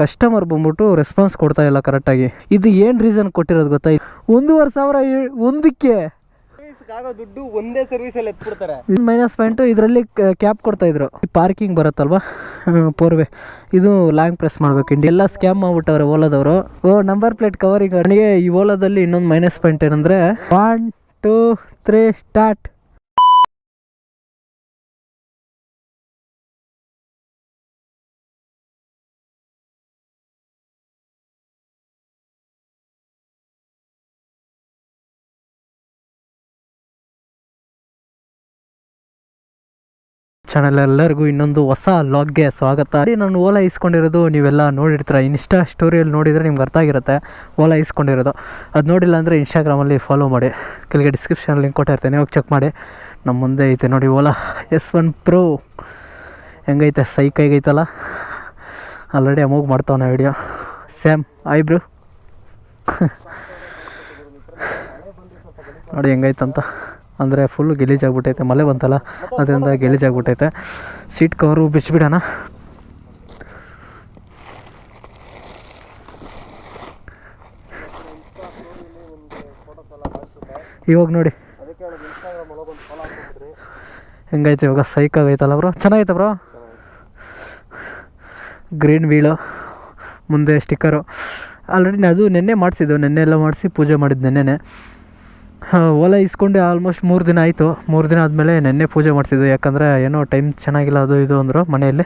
Customer ಬಂದ್ಬಿಟ್ಟು response ಕೊಡ್ತಾ ಇಲ್ಲ ಕರೆಕ್ಟಾಗಿ ಇದು ಏನು ರೀಸನ್ ಕೊಟ್ಟಿರೋದು ಗೊತ್ತಾ? ಒಂದೂವರೆ ಸಾವಿರ ಒಂದಕ್ಕೆ. ಆಗೋ ದುಡ್ಡು ಒಂದೇ ಸರ್ವಿಸ್ ಅಲ್ಲಿ ಎತ್ಬಿಡ್ತಾರೆ. ಮೈನಸ್ ಪಾಯಿಂಟು ಇದರಲ್ಲಿ ಕ್ಯಾಪ್ ಕೊಡ್ತಾ ಇದ್ರು. ಪಾರ್ಕಿಂಗ್ ಬರುತ್ತಲ್ವಾ? ಪೋರ್ವೆ ಇದು ಲಾಂಗ್ ಪ್ರೆಸ್ ಮಾಡ್ಬೇಕು. ಇಂಡಿ ಎಲ್ಲ ಸ್ಕ್ಯಾಮ್ ಮಾಡ್ಬಿಟ್ಟವ್ರೆ ಓಲಾದವರು. ಓ ನಂಬರ್ ಪ್ಲೇಟ್ ಕವರಿಂಗ್ ನನಗೆ ಈ ಓಲಾದಲ್ಲಿ ಇನ್ನೊಂದು ಮೈನಸ್ ಪಾಯಿಂಟ್ ಏನಂದ್ರೆ one two three start channel ಎಲ್ಲರಿಗೂ ಇನ್ನೊಂದು ಹೊಸ ಲಾಗ್ಗೆ ಸ್ವಾಗತ. ಅದೇ ನಾನು ಓಲಾ ಇಸ್ಕೊಂಡಿರೋದು ನೀವೆಲ್ಲ ನೋಡಿರ್ತೀರ. ಇನ್ಸ್ಟಾ ಸ್ಟೋರಿಯಲ್ಲಿ ನೋಡಿದರೆ ನಿಮ್ಗೆ ಅರ್ಥ ಆಗಿರುತ್ತೆ. ಓಲಾ ಇಸ್ಕೊಂಡಿರೋದು ಅದು ನೋಡಿಲ್ಲ ಅಂದರೆ ಇನ್ಸ್ಟಾಗ್ರಾಮಲ್ಲಿ ಫಾಲೋ ಮಾಡಿ. ಕೆಳಗೆ ಡಿಸ್ಕ್ರಿಪ್ಷನ್ ಲಿಂಕ್ ಕೊಟ್ಟಿರ್ತೇನೆ ಹೋಗಿ ಚೆಕ್ ಮಾಡಿ. ನಮ್ಮ ಮುಂದೆ ಐತೆ ನೋಡಿ ಓಲಾ ಎಸ್ ಒನ್ ಪ್ರೋ ಹೆಂಗೈತೆ? ಸೈಕ್ ಆಗೈತಲ್ಲ ಆಲ್ರೆಡಿ ಅಮೋಗ್ ಮಾಡ್ತಾವನ ವಿಡಿಯೋ ಸ್ಯಾಮ್ ಐಬ್ರು ನೋಡಿ ಹೆಂಗೈತಂತ. ಅಂದರೆ ಫುಲ್ ಗಲೀಜಾಗ್ಬಿಟ್ಟೈತೆ ಮಳೆ ಬಂತಲ್ಲ? ಅದರಿಂದ ಗಲೀಜಾಗ್ಬಿಟ್ಟೈತೆ ಸೀಟ್ ಕವರು ಬಿಚ್ಚಿಬಿಡೋಣ ಇವಾಗ ನೋಡಿ. ಹೆಂಗೈತೆ ಇವಾಗ? ಸೈಕ್ ಆಗೈತಲ್ಲ ಬ್ರೋ? ಚೆನ್ನಾಗೈತೆ ಬ್ರೋ? ಗ್ರೀನ್ ವೀಲು, ಮುಂದೆ ಸ್ಟಿಕ್ಕರು ಆಲ್ರೆಡಿ ಅದು ನೆನ್ನೆ ಮಾಡಿಸಿದ್ದು, ನೆನ್ನೆ ಎಲ್ಲ ಮಾಡಿಸಿ ಪೂಜೆ ಮಾಡಿದ್ದು ನೆನ್ನೆನೆ. ಓಲಾ ಇಸ್ಕೊಂಡು ಆಲ್ಮೋಸ್ಟ್ ಮೂರು ದಿನ ಆಯಿತು. ಮೂರು ದಿನ ಆದಮೇಲೆ ನೆನ್ನೆ ಪೂಜೆ ಮಾಡಿಸಿದ್ದು. ಯಾಕಂದರೆ ಏನೋ ಟೈಮ್ ಚೆನ್ನಾಗಿಲ್ಲ ಅದು ಇದು ಅಂದರು ಮನೆಯಲ್ಲಿ.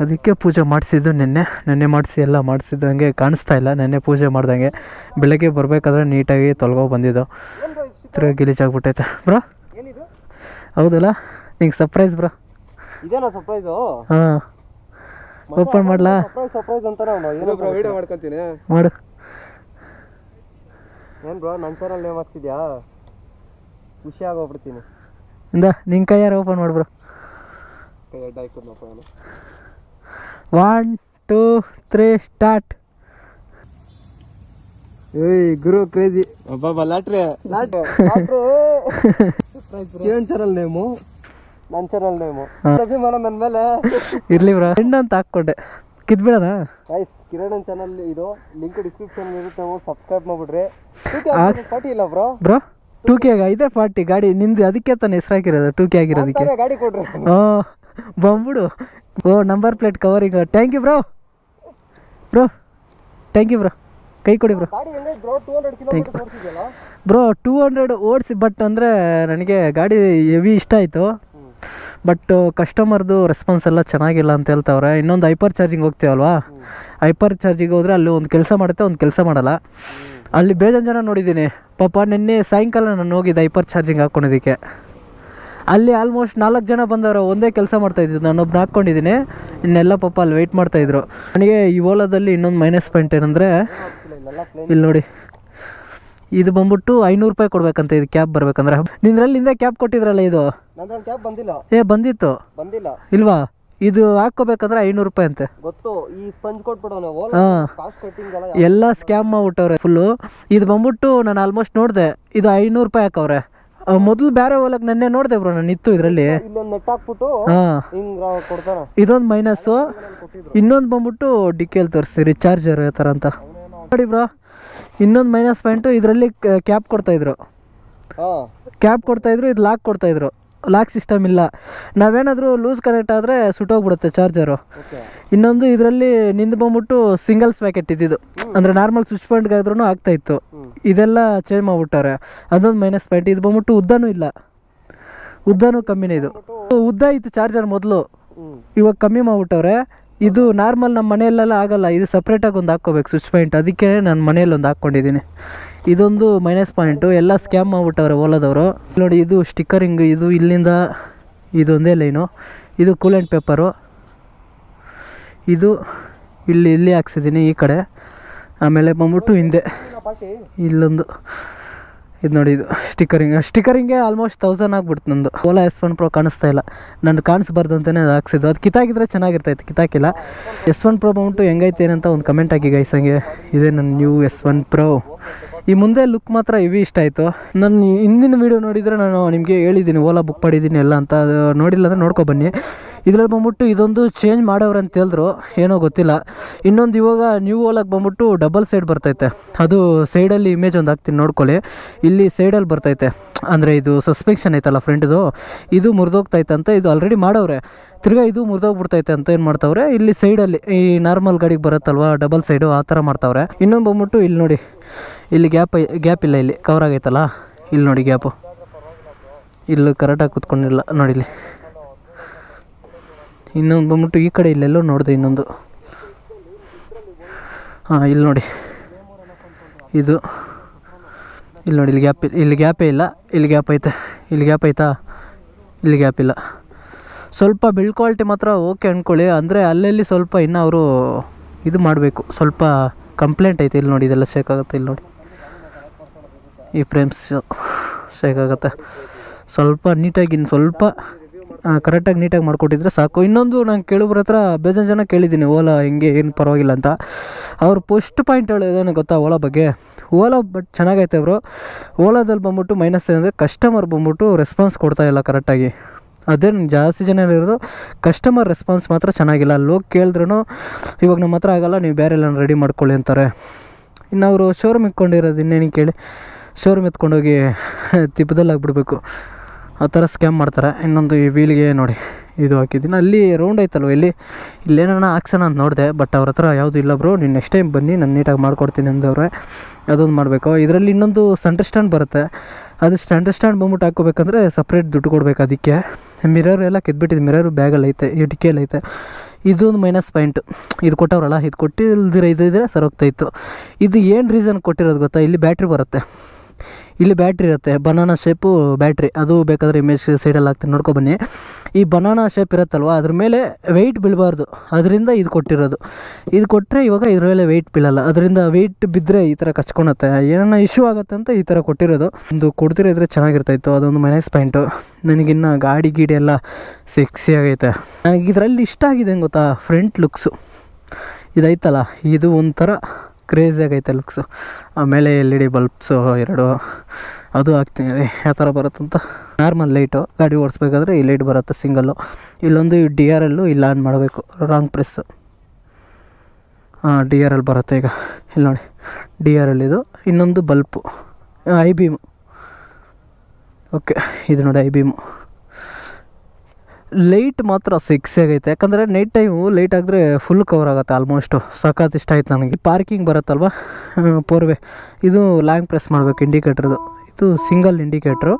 ಅದಕ್ಕೆ ಪೂಜೆ ಮಾಡಿಸಿದ್ದು ನೆನ್ನೆ. ನೆನ್ನೆ ಮಾಡಿಸಿ ಎಲ್ಲ ಮಾಡಿಸಿದ್ದು ಹಂಗೆ ಕಾಣಿಸ್ತಾ ಇಲ್ಲ. ನೆನ್ನೆ ಪೂಜೆ ಮಾಡ್ದಂಗೆ. ಬೆಳಗ್ಗೆ ಬರಬೇಕಾದ್ರೆ ನೀಟಾಗಿ ತೊಲಗೋ ಬಂದಿದ್ದು. ತಿರ್ಗಿ ಗಿಲೀಜಾಗ್ಬಿಟ್ಟೈತೆ ಬ್ರೋ? ಏನಿದು? ಹೌದಲ್ಲ? ನಿಂಗೆ ಸರ್ಪ್ರೈಸ್ ಬ್ರೋ? ಇದೇನಾ ಸರ್ಪ್ರೈಸು ಹಾಂ. ಓಪನ್ ಮಾಡಲಾ? ಸರ್ಪ್ರೈಸ್ ಸರ್ಪ್ರೈಸ್ ಅಂತ ನಾವು ಏನೋ ಬ್ರೋ ವಿಡಿಯೋ ಮಾಡ್ಕೊಂತೀನಿ. ಮಾಡು. ಏನ್ ಬ್ರೋ ನನ್ನ ಚಾನಲ್ ನೇಮ್ ಹಾಕ್ತಿದ್ಯಾ ಖುಷಿ ಆಗೋಗ್ಬಿಡ್ತೀನಿ. ಇಂದ ನಿನ್ನ ಕೈಯಾರು ಓಪನ್ ಮಾಡು ಬ್ರೋ ಕೈ ಅಡ್ಡ ಹಾಕೋದ್ನಪ್ಪ ಅವನು ಒನ್ ಟೂ ತ್ರೀ ಸ್ಟಾರ್ಟ್ ಏಯ್ ಗುರು ಕ್ರೇಜಿ ಬಾಬಾ ಲಾಟ್ರಿ. ಲಾಟ್ರಿ ಏನ್ ಚಾನಲ್ ನೇಮು ನನ್ನ ಚಾನಲ್ ನೇಮು. ಅಭಿಮಾನ ನನ್ನ ಮೇಲೆ. ಇರ್ಲಿ ಬ್ರೋ ಹೆಣ್ಣು ಅಂತ ಹಾಕ್ಕೊಂಡೆ. ಕಿದ್ಬಿಡೋಣ ಗೈಸ್ ಕಿರಣ್ ಚಾನಲ್ ಇದು ಲಿಂಕ್ ಡಿಸ್ಕ್ರಿಪ್ಷನ್ ಇರುತ್ತೆ ಹೋಗಿ ಸಬ್ಸ್ಕ್ರೈಬ್ ಮಾಡ್ಬಿಡ್ರಿ. ಫಾರ್ಟಿ ಇಲ್ಲ ಬ್ರೋ ಬ್ರೋ ಟೂ ಕೆ ಇದೆ ಫಾರ್ಟಿ ಗಾಡಿ ನಿಂದು ಅದಕ್ಕೆ ತಾನೆ ಹೆಸರು ಹಾಕಿರೋದು ಟೂ ಕೆ ಆಗಿರೋದಕ್ಕೆ? ಗಾಡಿ ಕೊಡ್ರಿ ಓ ಬಂದ್ಬಿಡು. ಓ number plate covering thank you bro bro thank you bro ಕೈ ಕೊಡಿ ಬ್ರೋ ಗಾಡಿ ಯು ಬ್ರೋ ಟೂ ಹಂಡ್ರೆಡ್ ಓಡಿಸಿ ಬಟ್ ಅಂದರೆ ನನಗೆ ಗಾಡಿ ಹೆವಿ ಇಷ್ಟ ಆಯಿತು. ಬಟ್ ಕಸ್ಟಮರ್ದು ರೆಸ್ಪಾನ್ಸ್ ಎಲ್ಲ ಚೆನ್ನಾಗಿಲ್ಲ ಅಂತ ಹೇಳ್ತಾವ್ರೆ. ಇನ್ನೊಂದು ಹೈಪರ್ ಚಾರ್ಜಿಂಗ್ ಹೋಗ್ತೀವಲ್ವಾ ಹೈಪರ್ ಚಾರ್ಜಿಂಗ್ ಹೋದರೆ ಅಲ್ಲಿ ಒಂದು ಕೆಲಸ ಮಾಡುತ್ತೆ, ಒಂದು ಕೆಲಸ ಮಾಡಲ್ಲ. ಅಲ್ಲಿ ಬೇಜಾನ್ ಜನ ನೋಡಿದ್ದೀನಿ. ಪಾಪ ನಿನ್ನೆ ಸಾಯಂಕಾಲ ನಾನು ಹೋಗಿದ್ದೆ ಹೈಪರ್ ಚಾರ್ಜಿಂಗ್ ಹಾಕ್ಕೊಂಡಿದ್ದಕ್ಕೆ ಅಲ್ಲಿ ಆಲ್ಮೋಸ್ಟ್ ನಾಲ್ಕು ಜನ ಬಂದವರು ಒಂದೇ ಕೆಲಸ ಮಾಡ್ತಾ ಇದ್ದಿದ್ದು ನಾನೊಬ್ಬನ ಹಾಕ್ಕೊಂಡಿದ್ದೀನಿ ಇನ್ನೆಲ್ಲ ಪಾಪ ಅಲ್ಲಿ ವೆಯ್ಟ್ ಮಾಡ್ತಾಯಿದ್ರು ನನಗೆ ಈ ಓಲಾದಲ್ಲಿ ಇನ್ನೊಂದು ಮೈನಸ್ ಪಾಯಿಂಟ್ ಏನಂದರೆ, ಇಲ್ಲಿ ನೋಡಿ. ಇದು ಬಂದ್ಬಿಟ್ಟು ಐನೂರು ರೂಪಾಯಿ ಕೊಡಬೇಕಂತ, ಇದು ಕ್ಯಾಬ್ ಬರಬೇಕಂದ್ರೆ. ನಿಂದ್ರಲ್ಲಿಂದ ಕ್ಯಾಬ್ ಕೊಟ್ಟಿದ್ರಲ್ಲ ಇದು? ನಂದ್ರ ಕ್ಯಾಬ್ ಬಂದಿಲ್ಲ. ಏ ಬಂದಿತ್ತು? ಬಂದಿಲ್ಲ. ಇಲ್ವಾ? ಇದು ಹಾಕೋಬೇಕಂದ್ರೆ ಐನೂರು ರೂಪಾಯಿ ಅಂತೆ. ಗೊತ್ತು. ಈ ಸ್ಪಂಜ್ ಕೊಟ್ಬಿಡೋ ನಾವು. ಹಾಂ. ಕಾಸ್ಟ್ ಕಟ್ಟಿಂಗ್ ಎಲ್ಲ ಎಲ್ಲ ಸ್ಕ್ಯಾಮ್ ಮಾಡ್ಬಿಟ್ಟವ್ರೆ ಫುಲ್ಲು ಇದು ಬಂದ್ಬಿಟ್ಟು ನಾನು ಆಲ್ಮೋಸ್ಟ್ ನೋಡಿದೆ. ಇದು ಐನೂರು ರೂಪಾಯಿ ಹಾಕವ್ರೆ. ಮೊದಲು ಬೇರೆ ಹೋಲಕ್ ನೆನ್ನೆ ನೋಡಿದೆ ಬ್ರೋ ನಾನು ಇತ್ತು ಇದರಲ್ಲಿ. ಇಲ್ಲೊಂದು ನೆಟ್ ಹಾಕ್ಬಿಟ್ಟು ಹಾಂ. ಹಿಂಗ್ ಇದೊಂದು ಮೈನಸ್ ಇನ್ನೊಂದು ಬಂದ್ಬಿಟ್ಟು ಡಿಕ್ಕೇಲಿ ತೋರಿಸಿ ರಿಚಾರ್ಜರ್ ಆ ಥರ ಅಂತ. ನೋಡಿ ಬ್ರೋ ಇನ್ನೊಂದು ಮೈನಸ್ ಪಾಯಿಂಟು ಇದರಲ್ಲಿ ಕ್ಯಾಪ್ ಕೊಡ್ತಾಯಿದ್ರು ಹಾ. ಕ್ಯಾಪ್ ಕೊಡ್ತಾಯಿದ್ರು ಇದು ಲಾಕ್ ಕೊಡ್ತಾಯಿದ್ರು ಲಾಕ್ ಸಿಸ್ಟಮ್ ಇಲ್ಲ. ನಾವೇನಾದರೂ ಲೂಸ್ ಕನೆಕ್ಟ್ ಆದರೆ ಸುಟ್ಟೋಗ್ಬಿಡುತ್ತೆ ಚಾರ್ಜರು. ಇನ್ನೊಂದು ಇದರಲ್ಲಿ ನಿಂದು ಬಂದ್ಬಿಟ್ಟು ಸಿಂಗಲ್ಸ್ ಪ್ಯಾಕೆಟ್ ಇದ್ದಿದ್ದು ಅಂದರೆ ನಾರ್ಮಲ್ ಸ್ವಿಚ್ ಪಾಯಿಂಟ್ಗೆ ಆದ್ರೂ ಆಗ್ತಾ ಇತ್ತು. ಇದೆಲ್ಲ ಚೇಂಜ್ ಮಾಡಿಬಿಟ್ಟಾರೆ. ಅದೊಂದು ಮೈನಸ್ ಪಾಯಿಂಟ್ ಇದು ಬಂದ್ಬಿಟ್ಟು ಉದ್ದನೂ ಇಲ್ಲ. ಉದ್ದನೂ ಕಮ್ಮಿನೇ ಇದು. ಉದ್ದ ಇತ್ತು ಚಾರ್ಜರ್ ಮೊದಲು. ಇವಾಗ ಕಮ್ಮಿ ಮಾಡ್ಬಿಟ್ಟವ್ರೆ. ಇದು ನಾರ್ಮಲ್ ನಮ್ಮ ಮನೆಯಲ್ಲೆಲ್ಲ ಆಗಲ್ಲ, ಇದು ಸಪ್ರೇಟಾಗಿ ಒಂದು ಹಾಕ್ಕೋಬೇಕು ಸ್ವಿಚ್ ಪಾಯಿಂಟ್ ಅದಕ್ಕೆ ನಾನು ಮನೆಯಲ್ಲಿ ಒಂದು ಹಾಕ್ಕೊಂಡಿದ್ದೀನಿ. ಇದೊಂದು ಮೈನಸ್ ಪಾಯಿಂಟು ಎಲ್ಲ ಸ್ಕ್ಯಾಮ್ ಮಾಡ್ಬಿಟ್ಟವ್ರೆ ಓಲೋದವರು. ನೋಡಿ, ಇದು ಸ್ಟಿಕ್ಕರಿಂಗ್ ಇದು ಇಲ್ಲಿಂದ ಇದೊಂದೇ ಲೈನು ಇದು ಕೂಲೆಂಟ್ ಪೇಪರು ಇದು ಇಲ್ಲಿ ಇಲ್ಲಿ ಹಾಕ್ಸಿದ್ದೀನಿ ಈ ಕಡೆ. ಆಮೇಲೆ ಬಂದ್ಬಿಟ್ಟು ಹಿಂದೆ. ಇಲ್ಲೊಂದು. ಇದು ನೋಡಿ, ಇದು ಸ್ಟಿಕ್ಕರಿಂಗ್ ಸ್ಟಿಕ್ಕರಿಂಗೆ ಆಲ್ಮೋಸ್ಟ್ ತೌಸಂಡ್ ಆಗ್ಬಿಡ್ತು ನಂದು. ಓಲಾ ಎಸ್ ಒನ್ ಪ್ರೋ ಕಾಣಿಸ್ತಾ ಇಲ್ಲ. ನಾನು ಕಾಣಿಸ್ಬಾರ್ದು ಅಂತಲೇ ಅದು ಹಾಕ್ಸಿದ್ದು. ಅದು ಕಿತ್ತಾಗಿದ್ರೆ ಚೆನ್ನಾಗಿರ್ತೈತೆ, ಕಿತ್ತಾಕಿಲ್ಲ. ಎಸ್ ಒನ್ ಪ್ರೋ ಬಂದ್ಬಿಟ್ಟು ಹೆಂಗೈತೆ ಏನಂತ ಒಂದು ಕಮೆಂಟ್ ಹಾಕಿ ಗೈಸ್ ಹಂಗೆ. ಇದೇ ನನ್ನ ನ್ಯೂ ಎಸ್ ಒನ್ ಪ್ರೋ ಈ ಮುಂದೆ ಲುಕ್ ಮಾತ್ರ ಇವಿ ಇಷ್ಟ ಆಯಿತು. ನನ್ನ ಹಿಂದಿನ ವೀಡಿಯೋ ನೋಡಿದರೆ ನಾನು ನಿಮಗೆ ಹೇಳಿದ್ದೀನಿ ಓಲಾ ಬುಕ್ ಮಾಡಿದ್ದೀನಿ ಎಲ್ಲ ಅಂತ. ಅದು ನೋಡಿಲ್ಲ ಅಂದರೆ ನೋಡ್ಕೊಬನ್ನಿ ಇದ್ರಲ್ಲಿ ಬಂದ್ಬಿಟ್ಟು ಇದೊಂದು ಚೇಂಜ್ ಮಾಡೋರು ಅಂತ ಹೇಳಿದ್ರು. ಏನೋ ಗೊತ್ತಿಲ್ಲ. ಇನ್ನೊಂದು ಇವಾಗ ನ್ಯೂ ಓಲಾಗಿ ಬಂದ್ಬಿಟ್ಟು ಡಬಲ್ ಸೈಡ್ ಬರ್ತೈತೆ. ಅದು ಸೈಡಲ್ಲಿ ಇಮೇಜ್ ಒಂದು ಹಾಕ್ತೀನಿ ನೋಡ್ಕೊಳ್ಳಿ. ಇಲ್ಲಿ ಸೈಡಲ್ಲಿ ಬರ್ತೈತೆ. ಅಂದರೆ ಇದು ಸಸ್ಪೆಕ್ಷನ್ ಐತಲ್ಲ ಫ್ರಂಟ್ದು. ಇದು ಮುರಿದೋಗ್ತೈತೆ ಅಂತ ಇದು ಆಲ್ರೆಡಿ ಮಾಡವ್ರೆ. ತಿರ್ಗಾ ಇದು ಮುರಿದೋಗ್ಬಿಡ್ತೈತೆ ಅಂತ ಏನು ಮಾಡ್ತಾವ್ರೆ? ಇಲ್ಲಿ ಸೈಡಲ್ಲಿ ಈ ನಾರ್ಮಲ್ ಗಾಡಿಗೆ ಬರುತ್ತಲ್ವಾ ಡಬಲ್ ಸೈಡು ಆ ಥರ ಮಾಡ್ತಾವ್ರೆ. ಇನ್ನೊಂದು ಬಂದ್ಬಿಟ್ಟು ಇಲ್ಲಿ ನೋಡಿ. ಇಲ್ಲಿ ಗ್ಯಾಪ್ ಗ್ಯಾಪ್ ಇಲ್ಲ ಇಲ್ಲಿ. ಕವರ್ ಆಗೈತಲ್ಲ. ಇಲ್ಲಿ ನೋಡಿ ಗ್ಯಾಪು ಇಲ್ಲಿ ಕರೆಕ್ಟಾಗಿ ಕೂತ್ಕೊಂಡಿಲ್ಲ. ನೋಡಿ ಇಲ್ಲಿ. ಇನ್ನೊಂದು ಬಂದ್ಬಿಟ್ಟು ಈ ಕಡೆ ಇಲ್ಲೆಲ್ಲೋ ನೋಡಿದೆ ಇನ್ನೊಂದು. ಹಾಂ, ಇಲ್ಲಿ ನೋಡಿ. ಇದು. ಇಲ್ಲಿ ನೋಡಿ, ಇಲ್ಲಿ ಗ್ಯಾಪ್ ಇಲ್ಲಿ ಗ್ಯಾಪೇ ಇಲ್ಲ. ಇಲ್ಲಿ ಗ್ಯಾಪ್ ಐತೆ. ಇಲ್ಲಿ ಗ್ಯಾಪ್ ಐತಾ? ಇಲ್ಲಿ ಗ್ಯಾಪ್ ಇಲ್ಲ. ಸ್ವಲ್ಪ ಬಿಲ್ಡ್ ಕ್ವಾಲಿಟಿ ಮಾತ್ರ ಓಕೆ ಅಂದ್ಕೊಳ್ಳಿ ಅಂದರೆ ಅಲ್ಲಲ್ಲಿ ಸ್ವಲ್ಪ ಇನ್ನೂ ಅವರು ಇದು ಮಾಡಬೇಕು. ಸ್ವಲ್ಪ ಕಂಪ್ಲೇಂಟ್ ಐತೆ. ಇಲ್ಲಿ ನೋಡಿ, ಇದೆಲ್ಲ ಶೇಕ್ ಆಗುತ್ತೆ. ಇಲ್ಲಿ ನೋಡಿ. ಈ ಫ್ರೇಮ್ಸ್ ಶೇಕ್ ಆಗುತ್ತೆ. ಸ್ವಲ್ಪ ನೀಟಾಗಿ ಇನ್ನು ಸ್ವಲ್ಪ ಕರೆಕ್ಟಾಗಿ ನೀಟಾಗಿ ಮಾಡಿಕೊಟ್ಟಿದ್ರೆ ಸಾಕು. ಇನ್ನೊಂದು ನಾನು ಕೇಳೋಬ್ರ ಹತ್ರ ಬೇಜಾನ್ ಜನ ಕೇಳಿದ್ದೀನಿ, ಓಲಾ ಹಿಂಗೆ, ಏನು ಪರವಾಗಿಲ್ಲ ಅಂತ. ಅವ್ರು ಪೋಸ್ಟ್ ಪಾಯಿಂಟ್ ಹೇಳೋದೇನು ಗೊತ್ತಾ ಓಲಾ ಬಗ್ಗೆ? ಓಲಾ ಬಟ್ ಚೆನ್ನಾಗೈತೆ ಅವರು ಓಲಾದಲ್ಲಿ ಬಂದ್ಬಿಟ್ಟು ಮೈನಸ್ ಏನಂದರೆ ಕಸ್ಟಮರ್ ಬಂದ್ಬಿಟ್ಟು ರೆಸ್ಪಾನ್ಸ್ ಕೊಡ್ತಾ ಇಲ್ಲ ಕರೆಕ್ಟಾಗಿ ಅದೇ ಜಾಸ್ತಿ ಜನ ಇರೋದು ಕಸ್ಟಮರ್ ರೆಸ್ಪಾನ್ಸ್ ಮಾತ್ರ ಚೆನ್ನಾಗಿಲ್ಲ. ಹೋಗಿ ಕೇಳಿದ್ರೂ ಇವಾಗ ನಮ್ಮ ಹತ್ರ ಆಗೋಲ್ಲ, ನೀವು ಬೇರೆ ಎಲ್ಲ ರೆಡಿ ಮಾಡ್ಕೊಳ್ಳಿ ಅಂತಾರೆ. ಇನ್ನು ಅವರು ಶೋರೂಮ್ ಇಟ್ಕೊಂಡಿರೋದು ಇನ್ನೇನು ಕೇಳಿ? ಶೋರೂಮ್ ಎತ್ಕೊಂಡೋಗಿ ತಿಪ್ಪದಲ್ಲಿ ಆಗಿಬಿಡ್ಬೇಕು ಆ ಥರ ಸ್ಕ್ಯಾಮ್ ಮಾಡ್ತಾರೆ. ಇನ್ನೊಂದು ಈ ವೀಲ್ಗೆ ನೋಡಿ, ಇದು ಹಾಕಿದ್ದೀನಿ. ಅಲ್ಲಿ ರೌಂಡ್ ಐತಲ್ವ ಇಲ್ಲಿ? ಇಲ್ಲೇನ ಹಾಕ್ಸೋಣ ಅಂತ ನೋಡಿದೆ ಬಟ್ ಅವ್ರ ಹತ್ರ ಯಾವುದು ಇಲ್ಲ ಬ್ರೋ ನೀನು ನೆಕ್ಸ್ಟ್ ಟೈಮ್ ಬನ್ನಿ, ನಾನು ನೀಟಾಗಿ ಮಾಡ್ಕೊಡ್ತೀನಿ ಅಂದವ್ರೆ. ಅದೊಂದು ಮಾಡಬೇಕು. ಇದರಲ್ಲಿ ಇನ್ನೊಂದು ಸೆಂಟರ್ ಸ್ಟ್ಯಾಂಡ್ ಬರುತ್ತೆ. ಅದು ಸ್ಟ್ಯಾಂಡರ್ ಸ್ಟ್ಯಾಂಡ್ ಬಂದ್ಬಿಟ್ಟು ಹಾಕೋಬೇಕಂದ್ರೆ ಸಪ್ರೇಟ್ ದುಡ್ಡು ಕೊಡಬೇಕು ಅದಕ್ಕೆ. ಮಿರರ್ ಎಲ್ಲ ಕಿತ್ಬಿಟ್ಟಿದ್ದು ಮಿರರು ಬ್ಯಾಗಲ್ಲಿ ಐತೆ ಇಟ್ಕೆಯಲ್ಲಿ ಐತೆ ಇದೊಂದು ಮೈನಸ್ ಪಾಯಿಂಟು ಇದು ಕೊಟ್ಟವ್ರಲ್ಲ ಇದು ಕೊಟ್ಟಿಲ್ದಿರ ಇದ್ದಿದ್ರೆ ಸರೋಗ್ತಾಯಿತ್ತು ಇದು ಏನು ರೀಸನ್ ಕೊಟ್ಟಿರೋದು ಗೊತ್ತಾ? ಇಲ್ಲಿ ಬ್ಯಾಟ್ರಿ ಬರುತ್ತೆ. ಇಲ್ಲಿ ಬ್ಯಾಟ್ರಿ ಇರುತ್ತೆ. ಬನಾನಾ ಶೇಪು ಬ್ಯಾಟ್ರಿ ಅದು ಬೇಕಾದರೆ ಇಮೇಜ್ ಸೈಡಲ್ಲಿ ಹಾಕ್ತೀನಿ. ನೋಡ್ಕೊ ಬನ್ನಿ. ಈ ಬನಾನಾ ಶೇಪ್ ಇರುತ್ತಲ್ವ? ಅದ್ರ ಮೇಲೆ ವೆಯ್ಟ್ ಬೀಳಬಾರ್ದು. ಅದರಿಂದ ಇದು ಕೊಟ್ಟಿರೋದು. ಇದು ಕೊಟ್ಟರೆ ಇವಾಗ ಇದ್ರ ಮೇಲೆ ವೆಯ್ಟ್ ಬೀಳಲ್ಲ. ಅದರಿಂದ ವೆಯ್ಟ್ ಬಿದ್ದರೆ ಈ ಥರ ಕಚ್ಕೊಳತ್ತೆ ಏನನ್ನ ಇಶ್ಯೂ ಆಗುತ್ತೆ ಅಂತ ಈ ಥರ ಕೊಟ್ಟಿರೋದು. ಒಂದು ಕೊಡ್ತಿರಿದ್ರೆ ಚೆನ್ನಾಗಿರ್ತಾಯಿತ್ತು. ಅದೊಂದು ಮೈನಸ್ ಪಾಯಿಂಟು ನನಗಿನ್ನ ಗಾಡಿ ಗೀಡಿ ಎಲ್ಲ ಸೆಕ್ಸಿ ಆಗೈತೆ. ನನಗೆ ಇದರಲ್ಲಿ ಇಷ್ಟ ಆಗಿದೆ ಗೊತ್ತಾ? ಫ್ರಂಟ್ ಲುಕ್ಸು ಇದೈತಲ್ಲ ಇದು ಒಂಥರ ಕ್ರೇಜಿ ಆಗೈತೆ ಲುಕ್ಸು ಆಮೇಲೆ ಎಲ್ ಇ ಡಿ ಬಲ್ಬ್ಸು ಎರಡು. ಅದು ಹಾಕ್ತೀನಿ ಯಾವ ಥರ ಬರುತ್ತಂತ ನಾರ್ಮಲ್ ಲೈಟು ಗಾಡಿ ಓಡಿಸ್ಬೇಕಾದ್ರೆ ಈ ಲೈಟ್ ಬರುತ್ತೆ ಸಿಂಗಲ್ಲು ಇಲ್ಲೊಂದು ಡಿ ಆರ್ ಎಲ್ಲು ಇಲ್ಲ ಆನ್ ಮಾಡಬೇಕು. ರಾಂಗ್ ಪ್ರೆಸ್ಸು ಹಾಂ ಡಿ ಆರ್ ಎಲ್ ಬರುತ್ತೆ ಈಗ. ಇಲ್ಲಿ ನೋಡಿ. ಡಿ ಆರ್ ಎಲ್ ಇದು. ಇನ್ನೊಂದು ಬಲ್ಪು ಐ ಬೀಮು ಓಕೆ ಇದು ನೋಡಿ, ಐ ಬೀಮು ಲೈಟ್ ಮಾತ್ರ ಸಿಕ್ಸ್ ಆಗೈತೆ. ಯಾಕಂದರೆ ನೈಟ್ ಟೈಮು ಲೈಟ್ ಆಗಿದ್ರೆ ಫುಲ್ ಕವರ್ ಆಗುತ್ತೆ ಆಲ್ಮೋಸ್ಟು ಸಖತ್ ಇಷ್ಟ ಆಯ್ತು ನನಗೆ. ಪಾರ್ಕಿಂಗ್ ಬರುತ್ತಲ್ವ? ಪೋರ್ವೆ. ಇದು ಲಾಂಗ್ ಪ್ರೆಸ್ ಮಾಡಬೇಕು ಇಂಡಿಕೇಟ್ರದು ಇದು ಸಿಂಗಲ್ ಇಂಡಿಕೇಟ್ರು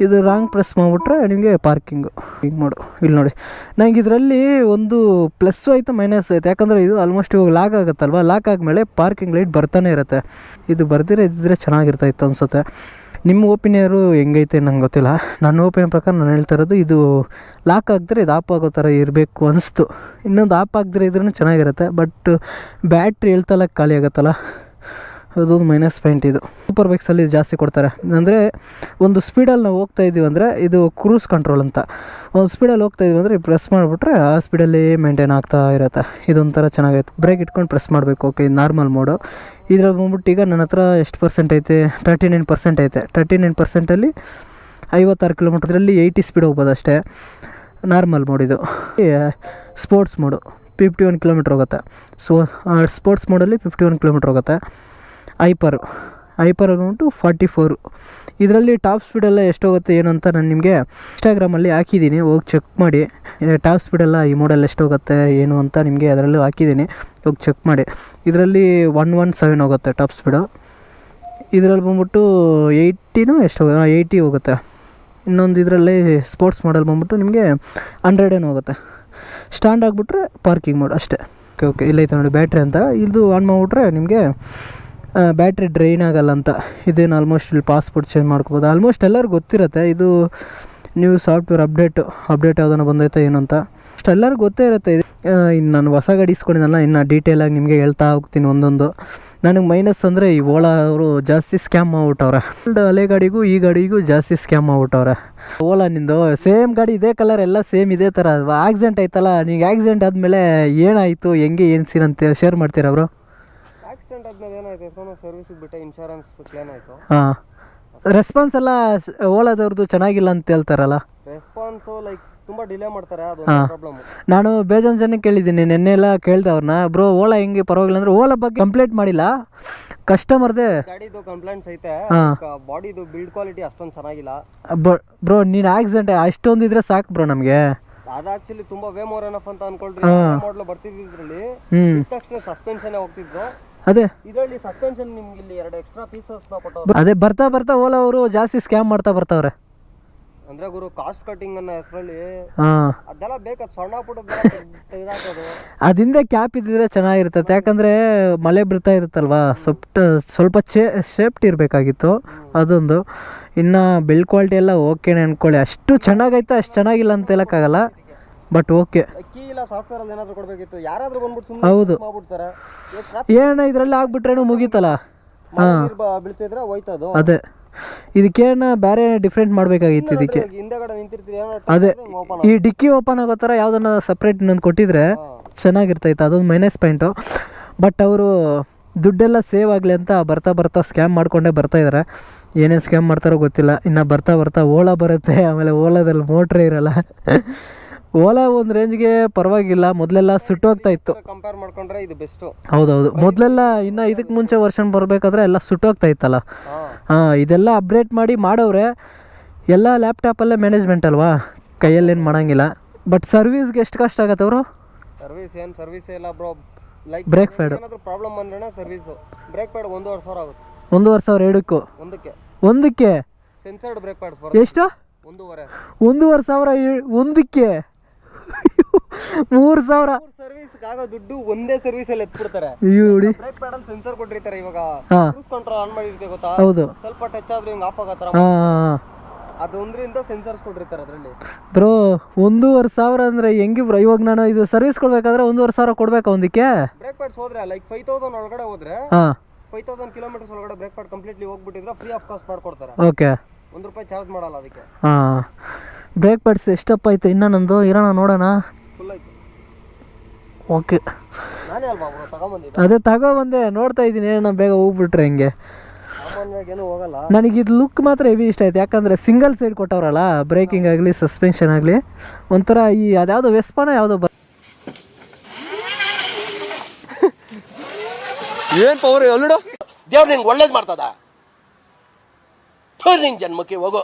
ಇದು ರಾಂಗ್ ಪ್ರೆಸ್ ಮಾಡಿಬಿಟ್ರೆ ನಿಮಗೆ ಪಾರ್ಕಿಂಗು ಹಿಂಗೆ ಮಾಡು. ಇಲ್ಲಿ ನೋಡಿ. ನನಗೆ ಇದರಲ್ಲಿ ಒಂದು ಪ್ಲಸ್ಸು ಆಯಿತು ಮೈನಸ್ ಆಯಿತು. ಯಾಕಂದರೆ ಇದು ಆಲ್ಮೋಸ್ಟ್ ಇವಾಗ ಲಾಕ್ ಆಗುತ್ತಲ್ವ? ಲಾಕ್ ಆದಮೇಲೆ ಪಾರ್ಕಿಂಗ್ ಲೈಟ್ ಬರ್ತಾನೆ ಇರುತ್ತೆ. ಇದು ಬರ್ದಿರೋ ಇದ್ದಿದ್ರೆ ಚೆನ್ನಾಗಿರ್ತಾಯಿತ್ತು ಅನಿಸುತ್ತೆ. ನಿಮ್ಮ ಓಪಿನಿಯರು ಹೆಂಗೈತೆ ನಂಗೆ ಗೊತ್ತಿಲ್ಲ. ನನ್ನ ಒಪಿನಿಯನ್ ಪ್ರಕಾರ ನಾನು ಹೇಳ್ತಾ ಇರೋದು ಇದು ಲಾಕ್ ಆಗಿದ್ರೆ ಇದು ಆಪ್ ಆಗೋ ಥರ ಇರಬೇಕು ಅನಿಸ್ತು. ಇನ್ನೊಂದು ಆಪ್ ಆಗದ್ರೆ ಇದ್ರೂ ಚೆನ್ನಾಗಿರುತ್ತೆ. ಬಟ್ ಬ್ಯಾಟ್ರಿ ಹೇಳ್ತಲ್ಲ ಖಾಲಿ ಆಗುತ್ತಲ್ಲ. ಅದೊಂದು ಮೈನಸ್ ಪಾಯಿಂಟ್ ಇದು. ಸೂಪರ್ ಬೈಕ್ಸಲ್ಲಿ ಜಾಸ್ತಿ ಕೊಡ್ತಾರೆ. ಅಂದರೆ ಒಂದು ಸ್ಪೀಡಲ್ಲಿ ನಾವು ಹೋಗ್ತಾ ಇದ್ದೀವಿ ಅಂದರೆ ಇದು ಕ್ರೂಸ್ ಕಂಟ್ರೋಲ್ ಅಂತ. ಒಂದು ಸ್ಪೀಡಲ್ಲಿ ಹೋಗ್ತಾ ಇದ್ದೀವಿ ಅಂದರೆ ಪ್ರೆಸ್ ಮಾಡಿಬಿಟ್ರೆ ಆ ಸ್ಪೀಡಲ್ಲಿ ಮೇಂಟೈನ್ ಆಗ್ತಾ ಇರುತ್ತೆ. ಇದೊಂಥರ ಚೆನ್ನಾಗೈತೆ. ಬ್ರೇಕ್ ಇಟ್ಕೊಂಡು ಪ್ರೆಸ್ ಮಾಡಬೇಕು. ಓಕೆ ನಾರ್ಮಲ್ ಮೋಡು ಇದ್ರಲ್ಲಿ ಬಂದ್ಬಿಟ್ಟು ಈಗ ನನ್ನ ಹತ್ರ ಎಷ್ಟು ಪರ್ಸೆಂಟ್ ಐತೆ? ತರ್ಟಿ ನೈನ್ ಪರ್ಸೆಂಟ್ ಐತೆ. ತರ್ಟಿ ನೈನ್ ಪರ್ಸೆಂಟಲ್ಲಿ ಐವತ್ತಾರು ಕಿಲೋಮೀಟ್ರಲ್ಲಿ ಏಯ್ಟಿ ಸ್ಪೀಡ್ ಹೋಗ್ಬೋದು ಅಷ್ಟೇ. ನಾರ್ಮಲ್ ಇದು. Sports mode fifty one kilometre ಹೋಗುತ್ತೆ. ಸೊ ಸ್ಪೋರ್ಟ್ಸ್ ಮೋಡಲ್ಲಿ ಫಿಫ್ಟಿ ಒನ್ ಕಿಲೋಮೀಟ್ರ್ ಹೋಗುತ್ತೆ. ಐಪರು, ಐಪರ್ ಬಂದ್ಬಿಟ್ಟು ಫಾರ್ಟಿ ಫೋರು. ಇದರಲ್ಲಿ ಟಾಪ್ ಸ್ಪೀಡೆಲ್ಲ ಎಷ್ಟೋಗುತ್ತೆ ಏನು ಅಂತ ನಾನು ನಿಮಗೆ ಇನ್ಸ್ಟಾಗ್ರಾಮಲ್ಲಿ ಹಾಕಿದ್ದೀನಿ, ಹೋಗಿ ಚೆಕ್ ಮಾಡಿ. ಟಾಪ್ ಸ್ಪೀಡೆಲ್ಲ ಈ ಮೋಡಲ್ ಎಷ್ಟೋಗುತ್ತೆ, ಏನು ಅಂತ ನಿಮಗೆ ಅದರಲ್ಲೂ ಹಾಕಿದ್ದೀನಿ, ಹೋಗಿ ಚೆಕ್ ಮಾಡಿ. ಇದರಲ್ಲಿ ಒನ್ ಒನ್ ಸೆವೆನ್ ಹೋಗುತ್ತೆ ಟಾಪ್ ಸ್ಪೀಡು. ಇದರಲ್ಲಿ ಬಂದ್ಬಿಟ್ಟು ಏಯ್ಟಿನೂ ಎಷ್ಟು ಏಯ್ಟಿ ಹೋಗುತ್ತೆ. ಇನ್ನೊಂದು ಇದರಲ್ಲಿ ಸ್ಪೋರ್ಟ್ಸ್ ಮಾಡಲ್ ಬಂದ್ಬಿಟ್ಟು ನಿಮಗೆ ಹಂಡ್ರೆಡ್ ಏನು ಹೋಗುತ್ತೆ. ಸ್ಟ್ಯಾಂಡ್ ಆಗಿಬಿಟ್ರೆ ಪಾರ್ಕಿಂಗ್ ಮೋಡ್ ಅಷ್ಟೇ. ಓಕೆ ಓಕೆ ಇಲ್ಲೈತೆ ನೋಡಿ ಬ್ಯಾಟ್ರಿ ಅಂತ. ಇದು ಆನ್ ಮಾಡಿಬಿಟ್ರೆ ನಿಮಗೆ ಬ್ಯಾಟ್ರಿ ಡ್ರೈನ್ ಆಗಲ್ಲ ಅಂತ. ಇದೇನು ಆಲ್ಮೋಸ್ಟ್ ಇಲ್ಲಿ ಪಾಸ್ಪೋರ್ಟ್ ಚೇಂಜ್ ಮಾಡ್ಕೋಬೋದು. ಆಲ್ಮೋಸ್ಟ್ ಎಲ್ಲರಿಗೂ ಗೊತ್ತಿರುತ್ತೆ, ಇದು ನ್ಯೂ ಸಾಫ್ಟ್ವೇರ್ ಅಪ್ಡೇಟು ಅಪ್ಡೇಟ್ ಯಾವುದನ್ನು ಬಂದೈತೆ ಏನು ಅಂತ. ಅಷ್ಟು ಎಲ್ಲರಿಗೂ ಗೊತ್ತೇ ಇರುತ್ತೆ ಇನ್ನು ನಾನು ಹೊಸ ಗಾಡಿ ಇಸ್ಕೊಂಡಿದ್ದಲ್ಲ ಇನ್ನು ಡೀಟೇಲಾಗಿ ನಿಮಗೆ ಹೇಳ್ತಾ ಹೋಗ್ತೀನಿ ಒಂದೊಂದು. ನನಗೆ ಮೈನಸ್ ಅಂದರೆ ಈ ಓಲಾ ಅವರು ಜಾಸ್ತಿ ಸ್ಕ್ಯಾಮ್ ಮಾಡ್ಬಿಟ್ಟವ್ರೆ. ಹಳೆ ಗಾಡಿಗೂ ಈ ಗಾಡಿಗೂ ಜಾಸ್ತಿ ಸ್ಕ್ಯಾಮ್ ಮಾಡ್ಬಿಟ್ಟವ್ರೆ. ಓಲಾ ನಿಂದು ಸೇಮ್ ಗಾಡಿ ಇದೇ ಕಲರ್ ಎಲ್ಲ ಸೇಮ್ ಇದೇ ಥರ ಆಕ್ಸಿಡೆಂಟ್ ಆಯ್ತಲ್ಲ ನೀವು ಆಕ್ಸಿಡೆಂಟ್ ಆದಮೇಲೆ ಏನಾಯಿತು, ಹೆಂಗೆ, ಏನು ಸೀನ್ ಅಂತ ಶೇರ್ ಮಾಡ್ತೀರಾ ಅವರು ಆಕ್ಸಿಡೆಂಟ್ ಆದ್ಮೇಲೆ ಏನಾಯ್ತು? ಫೋನ್ ಸರ್ವಿಸಿಗೆ ಬಿಟ್ಟೆ ಇನ್ಶೂರೆನ್ಸ್ ಕ್ಲೇಮ್ ಆಯ್ತು. ಹಾಂ. ರೆಸ್ಪಾನ್ಸ್ ಎಲ್ಲ ಓಲಾ ಓಲಾದವ್ರದ್ದು ಚೆನ್ನಾಗಿಲ್ಲ ಅಂತ ಹೇಳ್ತಾರಲ್ಲ? ರೆಸ್ಪಾನ್ಸು ಲೈಕ್ ತುಂಬಾ ಡಿಲೇ ಮಾಡ್ತಾರೆ ಅದು. ಪ್ರಾಬ್ಲಮ್ ನಾನು ಬೇಜಾನ್ ಜನ ಕೇಳಿದ್ದೀನಿ ನಿನ್ನೆ ಎಲ್ಲ ಕೇಳ್ದೆ ಅವ್ರನ್ನ ಬ್ರೋ ಓಲಾ ಹೆಂಗೆ ಪರವಾಗಿಲ್ಲ ಅಂದ್ರೆ ಓಲಾ ಬಗ್ಗೆ ಕಂಪ್ಲೇಂಟ್ ಮಾಡಿಲ್ಲ. ಕಸ್ಟಮರ್ದೇ ಗಾಡಿದು ಕಂಪ್ಲೇಂಟ್ಸ್ ಐತೆ ಹಾ. ಬಾಡಿದು ಬಿಲ್ಡ್ ಕ್ವಾಲಿಟಿ ಅಷ್ಟೊಂದು ಚೆನ್ನಾಗಿಲ್ಲ. ಬ್ರೋ ನೀನು ಆಕ್ಸಿಡೆಂಟ್ ಅಷ್ಟೊಂದು ಇದ್ರೆ ಸಾಕು ಬ್ರೋ ನಮಗೆ. ಅದು ಆಕ್ಚುಲಿ ತುಂಬಾ ವೇ ಮೋರ್ ಎನಫ್ ಅಂತ ಅನ್ಕೊಳ್ರಿ. ಹಾ. ಮಾಡಲು ಬರ್ತಿದ್ರಲ್ಲಿ ಹ್ಞೂ ತಕ್ಷಣ ಸಸ್ಪೆನ್ಷನ್ ಹೋಗ್ತಿದ್ರು ಅದೇ. ಇದರಲ್ಲಿ ಸಸ್ಪೆನ್ಷನ್ ನಿಮ್ಗೆ ಇಲ್ಲಿ ಎರಡು ಎಕ್ಸ್ಟ್ರಾ ಪೀಸಸ್ ಕೊಟ್ಟವ್ರು. ಅದೇ ಬರ್ತಾ ಬರ್ತಾ ಓಲಾ ಅವರು ಜಾಸ್ತಿ ಸ್ಕ್ಯಾಮ್ ಮಾಡ್ತಾ ಬರ್ತಾವ್ರೆ. ಅಂದ್ರೆ ಗುರು ಕಾಸ್ಟ್ ಕಟಿಂಗ್ ಅನ್ನೋ ಹೆಸರಲ್ಲಿ ಹಾಂ. ಅದೆಲ್ಲ ಬೇಕಾದ ಸಣ್ಣ ಪುಟ್ಟದ ಅದಿಂದ ಕ್ಯಾಪ್ ಇದ್ದಿದ್ರೆ ಚೆನ್ನಾಗಿರುತ್ತೆ ಯಾಕಂದ್ರೆ ಮಳೆ ಬೀಳ್ತಾ ಇರುತ್ತಲ್ವಾ? ಸ್ವಲ್ಪ ಸ್ವಲ್ಪ ಚೇ ಸೇಫ್ಟಿ ಇರಬೇಕಾಗಿತ್ತು ಅದೊಂದು. ಇನ್ನು ಬೆಲ್ ಕ್ವಾಲಿಟಿ ಎಲ್ಲ ಓಕೆನೆ ಅನ್ಕೊಳ್ಳಿ. ಅಷ್ಟು ಚೆನ್ನಾಗೈತೆ ಅಷ್ಟು ಚೆನ್ನಾಗಿಲ್ಲ ಅಂತ ಹೇಳೋಕ್ಕಾಗಲ್ಲ. ಬಟ್ ಓಕೆ ಕೀ ಇಲ್ಲ ಸಾಫ್ಟ್ವೇರ್ ಅಲ್ಲಿ ಏನಾದ್ರು ಕೊಡ್ಬೇಕಿತ್ತು? ಯಾರಾದ್ರೂ ಬಂದ್ಬಿಟ್ಟು ಸುಮ್ಮನೆ ಹೌದು. ಮಾಡ್ಬಿಡ್ತಾರೆ? ಇದ್ರಲ್ಲಿ ಇದರಲ್ಲಿ ಆಗ್ಬಿಟ್ರೇನು ಮುಗೀತಲ್ಲ. ಬೀಳ್ತಿದ್ರೆ ಹೋಯ್ತದು. ಅದೇ. ಇದಕ್ಕೇನ ಬೇರೆ ಡಿಫ್ರೆಂಟ್ ಮಾಡಬೇಕಾಗಿತ್ತು ಇದಕ್ಕೆ. ಇವಾಗ ಹಿಂದೆಗಡೆ ನಿಂತಿರ್ತೀರಿ ಏನೋ ಅದೇ. ಓಪನ್ ಈ ಡಿಕ್ಕಿ ಓಪನ್ ಆಗೋ ಥರ ಯಾವುದನ್ನ ಸಪ್ರೇಟ್ ಇನ್ನೊಂದು ಕೊಟ್ಟಿದ್ರೆ ಚೆನ್ನಾಗಿರ್ತೈತೆ. ಅದೊಂದು ಮೈನಸ್ ಪಾಯಿಂಟು ಬಟ್ ಅವರು ದುಡ್ಡೆಲ್ಲ ಸೇವ್ ಆಗಲಿ ಅಂತ ಬರ್ತಾ ಬರ್ತಾ ಸ್ಕ್ಯಾಮ್ ಮಾಡ್ಕೊಂಡೇ ಬರ್ತಾ ಇದ್ದಾರೆ ಏನೇನು ಸ್ಕ್ಯಾಮ್ ಮಾಡ್ತಾರೋ ಗೊತ್ತಿಲ್ಲ. ಇನ್ನು ಬರ್ತಾ ಬರ್ತಾ ಓಲಾ ಬರುತ್ತೆ. ಆಮೇಲೆ ಓಲಾದಲ್ಲಿ ಮೋಟ್ರೇ ಇರಲ್ಲ. ಓಲಾ ಒಂದು ರೇಂಜ್ಗೆ ಪರವಾಗಿಲ್ಲ ಮೊದಲೆಲ್ಲ ಸುಟ್ಟೋಗ್ತಾ ಇತ್ತು. ಕಂಪೇರ್ ಮಾಡ್ಕೊಂಡ್ರೆ ಇದು ಬೆಸ್ಟ್ ಹೌದೌದು ಮೊದಲೆಲ್ಲ ಇನ್ನು ಇದಕ್ಕೆ ಮುಂಚೆ ವರ್ಷನ್ ಬರಬೇಕಾದ್ರೆ ಎಲ್ಲ ಸುಟ್ಟೋಗ್ತಾ ಇತ್ತಲ್ಲ. ಹಾ. ಇದೆಲ್ಲ ಅಪ್ಡೇಟ್ ಮಾಡಿ ಮಾಡವ್ರೆ ಎಲ್ಲ ಲ್ಯಾಪ್ಟಾಪಲ್ಲೇ ಮ್ಯಾನೇಜ್ಮೆಂಟ್ ಅಲ್ವಾ? ಕೈಯಲ್ಲೇನು ಮಾಡಂಗಿಲ್ಲ. ಬಟ್ ಸರ್ವಿಸ್ಗೆ ಎಷ್ಟು ಕಷ್ಟ ಆಗತ್ತೆ ಅವರು? ಸರ್ವಿಸ್ ಏನು ಸರ್ವಿಸ್ ಇಲ್ಲ ಬ್ರೋ ಲೈಕ್ ಬ್ರೇಕ್ ಪ್ಯಾಡ್ ಏನಾದ್ರು ಪ್ರಾಬ್ಲಮ್ ಬಂದ್ರೆ ಸರ್ವಿಸ್ ಬ್ರೇಕ್ ಪ್ಯಾಡ್ ಒಂದೂವರೆ ಸಾವಿರ ಆಗುತ್ತೆ. ಒಂದೂವರೆ ಸಾವಿರ ಎರಡಕ್ಕೂ? ಒಂದಕ್ಕೆ. ಒಂದಕ್ಕೆ? ಸೆನ್ಸರ್ಡ್ ಬ್ರೇಕ್ ಪ್ಯಾಡ್ಸ್ ಬರುತ್ತೆ. ಎಷ್ಟು? ಒಂದೂವರೆ. ಒಂದೂವರೆ ಸಾವಿರ ಒಂದಕ್ಕೆ? ಮೂರು ಸಾವಿರ. ಸರ್ವಿಸ್ ಆಗೋ ದುಡ್ಡು ಒಂದೇ ಸರ್ವಿಸ್ ಅಲ್ಲಿ ಎತ್ಬಿಡ್ತಾರೆ. ಇವ್ಡಿ ಬ್ರೇಕ್ ಪ್ಯಾಡಲ್ ಸೆನ್ಸರ್ ಕೊಟ್ಟಿರ್ತಾರೆ ಇವಾಗ. ಹಾಂ. ಕ್ರೂಸ್ ಕಂಟ್ರೋಲ್ ಆನ್ ಮಾಡಿರ್ತೀವಿ ಗೊತ್ತಾ? ಹೌದು. ಸ್ವಲ್ಪ ಟಚ್ ಆದ್ರೆ ಹಿಂಗ್ ಆಫ್ ಆಗತ್ತರ ಹಾಂ ಅದು ಒಂದ್ರಿಂದ ಸೆನ್ಸರ್ಸ್ ಕೊಟ್ಟಿರ್ತಾರೆ ಅದರಲ್ಲಿ. ಬ್ರೋ ಒಂದೂವರೆ ಸಾವಿರ ಅಂದರೆ ಹೆಂಗೆ ಬ್ರೋ ಇವಾಗ ನಾನು ಇದು ಸರ್ವಿಸ್ ಕೊಡ್ಬೇಕಾದ್ರೆ ಒಂದೂವರೆ ಸಾವಿರ ಕೊಡ್ಬೇಕಾ ಒಂದಕ್ಕೆ? ಬ್ರೇಕ್ ಪ್ಯಾಡ್ಸ್ ಹೋದ್ರೆ ಲೈಕ್ ಫೈವ್ ತೌಸಂಡ್ ಒಳಗಡೆ ಹೋದ್ರೆ ಹಾಂ. ಫೈವ್ ತೌಸಂಡ್ ಕಿಲೋಮೀಟರ್ಸ್ ಒಳಗಡೆ ಬ್ರೇಕ್ ಪ್ಯಾಡ್ ಕಂಪ್ಲೀಟ್ಲಿ ಹೋಗ್ಬಿಟ್ಟಿದ್ರೆ ಫ್ರೀ ಆಫ್ ಕಾಸ್ಟ್ ಮಾಡ್ಕೊಡ್ತಾರೆ. ಓಕೆ ಒಂದ್ ರೂಪಾಯಿ ಚಾರ್ಜ್ ಮಾಡಲ್ಲ ಅದಕ್ಕೆ. ಹಾಂ. ಬ್ರೇಕ್ ಪ್ಯಾಡ್ಸ್ ಎಷ್ಟಪ್ಪ ಐತೆ? ಇನ್ನೂ ನಂದು ಇರೋಣ ನೋಡೋಣ. ಓಕೆ. ಅದೇ ತಗೋ ಬಂದೆ ನೋಡ್ತಾ ಇದ್ದೀನಿ ಏನೋ ಬೇಗ ಹೋಗ್ಬಿಟ್ರೆ ಹೆಂಗೆ. ಸಾಮಾನ್ಯವಾಗಿ ಏನೂ ಹೋಗಲ್ಲ. ನನಗೆ ಇದು ಲುಕ್ ಮಾತ್ರ ಹೆವಿ ಇಷ್ಟ ಆಯ್ತು. ಯಾಕಂದರೆ ಸಿಂಗಲ್ ಸೈಡ್ ಕೊಟ್ಟವ್ರಲ್ಲ ಬ್ರೇಕಿಂಗ್ ಆಗಲಿ ಸಸ್ಪೆನ್ಷನ್ ಆಗಲಿ ಒಂಥರ ಈ ಅದ್ಯಾವುದೋ ವೆಸ್ಪಾನ ಯಾವುದೋ ಬ ಏನ್ ಪವರ್ ಅಲ್ಲೋಡು ದೇವ್ರು ನಿಂಗೆ ಒಳ್ಳೇದು ಮಾಡ್ತದ? ನಿನ್ ಜನ್ಮಕ್ಕೆ ಹೋಗು.